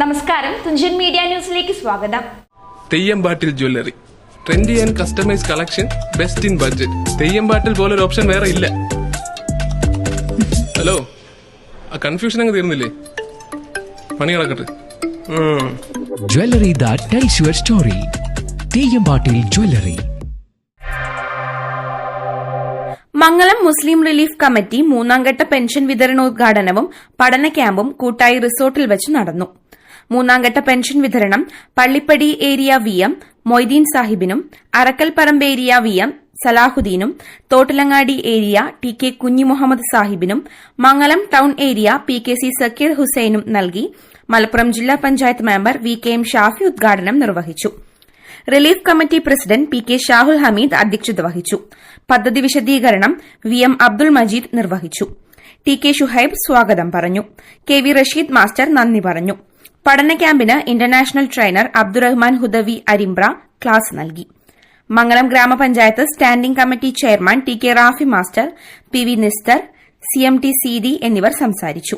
നമസ്കാരം. തുഞ്ചൻ മീഡിയ ന്യൂസിലേക്ക് സ്വാഗതം. Theyyampattil jewellery. Trendy and customise collection best in budget Theyyampattil പോലൊരു ഓപ്ഷൻ വേറെ ഇല്ല. ഹലോ? ആ കൺഫ്യൂഷൻ അങ്ങ് തീർന്നില്ലേ? പണി കിടക്കട്ടെ jewellery that tells your story. Theyyampattil jewellery. Mangalam Muslim relief committee മൂന്നാംഘട്ട പെൻഷൻ വിതരണോദ്ഘാടനവും പഠന ക്യാമ്പും കൂട്ടായി റിസോർട്ടിൽ വെച്ച് നടന്നു. മൂന്നാംഘട്ട പെൻഷൻ വിതരണം Pallippadi area V M Moideen സാഹിബിനും Arakkalparamba area V M സലാഹുദ്ദീനും Thottilangadi area T K Kunhimuhammad സാഹിബിനും Mangalam town area P K C Sakeer ഹുസൈനും നൽകി മലപ്പുറം ജില്ലാ panchayat member V K M Shafi ഉദ്ഘാടനം നിർവഹിച്ചു. Relief committee president P K Shahul Hameed അധ്യക്ഷത വഹിച്ചു. പദ്ധതി വിശദീകരണം V M Abdul Majeed നിർവഹിച്ചു. T K Shuhaib സ്വാഗതം പറഞ്ഞു. കെ വി റഷീദ് മാസ്റ്റർ നന്ദി പറഞ്ഞു. പഠന ക്യാമ്പിന് international trainer Abdurahman Hudawi Arimbra class നൽകി. മംഗളം ഗ്രാമപഞ്ചായത്ത് standing committee chairman T K Rafi master P V Nisthar C M T C D എന്നിവർ സംസാരിച്ചു.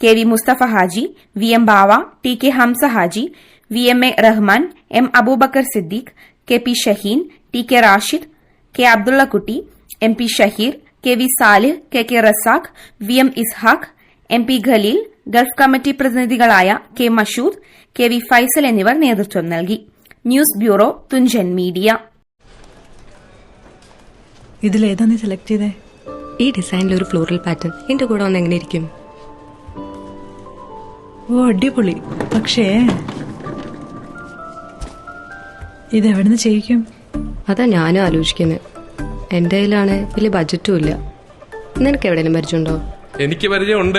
K V Musthafa Haji V M Bava T K Hamza Haji V M A Rahman M Abubakar Siddique K P Shaheen T K Rashid K Abdullakutty M P Shaheer K V Salih K K Razak V M Ishaq M P Khaleel Gulf committee പ്രതിനിധികളായ K Mashood K V Faisal എന്നിവർ നേതൃത്വം നൽകി. News bureau Thunchan media. ഇതിലേതാ നീ select ചെയ്തേ? ഈ ഡിസൈനിൽ ഒരു floral pattern എന്റെ കൂടെ വന്ന് എങ്ങനെ ഇരിക്കും? ഓ അടിപൊളി. പക്ഷേ ഇത് എവിടുന്ന് ചെയ്യിക്കും? അതാ ഞാനും ആലോചിക്കുന്നത് എന്റെ കയ്യിലാണ് വലിയ ബജറ്റും ഇല്ല. നിനക്ക് എവിടെയെങ്കിലും പരിചയമുണ്ടോ? എനിക്ക് പരിചയമുണ്ട്.